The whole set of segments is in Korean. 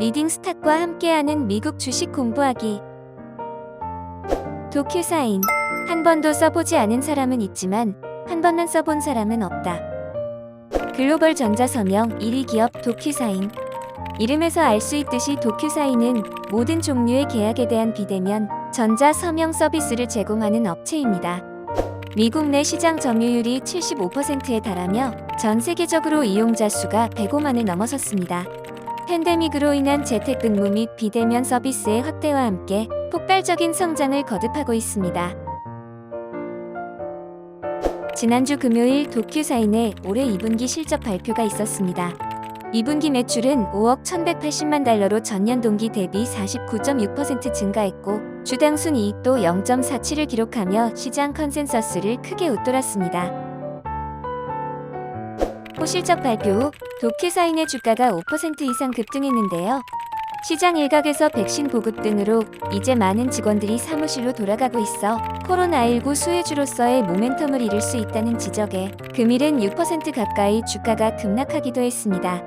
리딩 스탁과 함께하는 미국 주식 공부하기. 도큐사인. 한 번도 써보지 않은 사람은 있지만 한 번만 써본 사람은 없다. 글로벌 전자서명 1위 기업 도큐사인. 이름에서 알 수 있듯이 도큐사인은 모든 종류의 계약에 대한 비대면 전자 서명 서비스를 제공하는 업체입니다. 미국 내 시장 점유율이 75%에 달하며 전 세계적으로 이용자 수가 105만을 넘어섰습니다. 팬데믹으로 인한 재택근무 및 비대면 서비스의 확대와 함께 폭발적인 성장을 거듭하고 있습니다. 지난주 금요일 도큐사인의 올해 2분기 실적 발표가 있었습니다. 2분기 매출은 5억 1,180만 달러로 전년 동기 대비 49.6% 증가했고 주당 순이익도 0.47을 기록하며 시장 컨센서스를 크게 웃돌았습니다. 호실적 발표 후 도큐사인의 주가가 5% 이상 급등했는데요. 시장 일각에서 백신 보급 등으로 이제 많은 직원들이 사무실로 돌아가고 있어 코로나19 수혜주로서의 모멘텀을 잃을 수 있다는 지적에 금일은 6% 가까이 주가가 급락하기도 했습니다.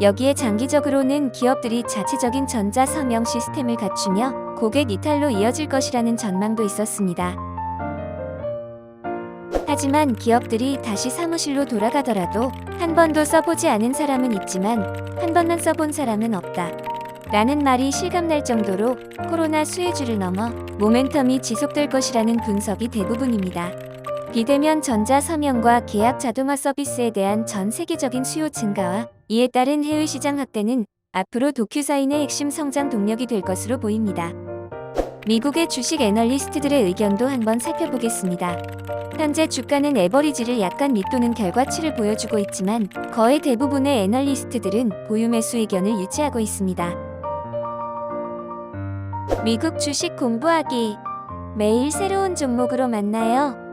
여기에 장기적으로는 기업들이 자체적인 전자 서명 시스템을 갖추며 고객 이탈로 이어질 것이라는 전망도 있었습니다. 하지만 기업들이 다시 사무실로 돌아가더라도 한 번도 써보지 않은 사람은 있지만 한 번만 써본 사람은 없다. 라는 말이 실감날 정도로 코로나 수혜주를 넘어 모멘텀이 지속될 것이라는 분석이 대부분입니다. 비대면 전자 서명과 계약 자동화 서비스에 대한 전 세계적인 수요 증가와 이에 따른 해외 시장 확대는 앞으로 도큐사인의 핵심 성장 동력이 될 것으로 보입니다. 미국의 주식 애널리스트들의 의견도 한번 살펴보겠습니다. 현재 주가는 에버리지를 약간 밑도는 결과치를 보여주고 있지만 거의 대부분의 애널리스트들은 보유 매수 의견을 유지하고 있습니다. 미국 주식 공부하기 매일 새로운 종목으로 만나요.